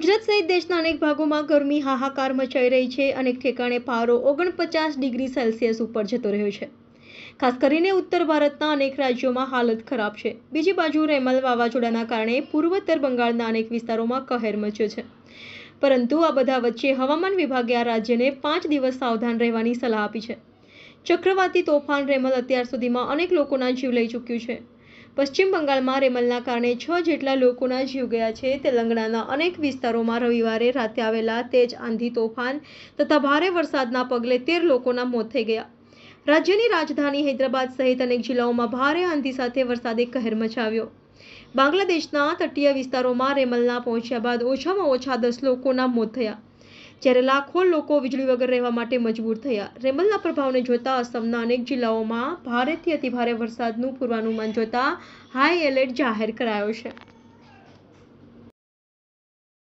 સહિત દેશના અનેક ભાગોમાં ગરમી હાહાકાર મચાઈ રહી છે. અનેક ઠેકાણે પારો ઓગણપચાસ ડિગ્રી સેલ્સિયસ ઉપર જતો રહ્યો છે. ખાસ કરીને ઉત્તર ભારતના અનેક રાજ્યોમાં હાલત ખરાબ છે. બીજી બાજુ રેમલ વાવાઝોડાના કારણે પૂર્વોત્તર બંગાળના અનેક વિસ્તારોમાં કહેર મચ્યો છે. પરંતુ આ બધા વચ્ચે હવામાન વિભાગે આ રાજ્યને પાંચ દિવસ સાવધાન રહેવાની સલાહ આપી છે. ચક્રવાતી તોફાન રેમલ અત્યાર સુધીમાં અનેક લોકોના જીવ લઈ ચૂક્યું છે. પશ્ચિમ બંગાળમાં રેમલના કારણે છ જેટલા લોકોના જીવ ગયા છે. તેલંગણાના અનેક વિસ્તારોમાં રવિવારે રાતે આવેલા તેજ આંધી તોફાન તથા ભારે વરસાદના પગલે તેર લોકોના મોત થઈ ગયા. રાજ્યની રાજધાની હૈદરાબાદ સહિત અનેક જિલ્લાઓમાં ભારે આંધી સાથે વરસાદે કહેર મચાવ્યો. બાંગ્લાદેશના તટીય વિસ્તારોમાં રેમલના પહોંચ્યા બાદ ઓછામાં ઓછા દસ લોકોના મોત થયા. જ્યારે લાખો લોકો વીજળી વગર રહેવા માટે મજબૂર થયા. રેમલના પ્રભાવને જોતા અસમના અનેક જિલ્લાઓમાં ભારેથી અતિભારે વરસાદનું પૂર્વાનુમાન જોતા હાઈ એલર્ટ જાહેર કરાયો છે.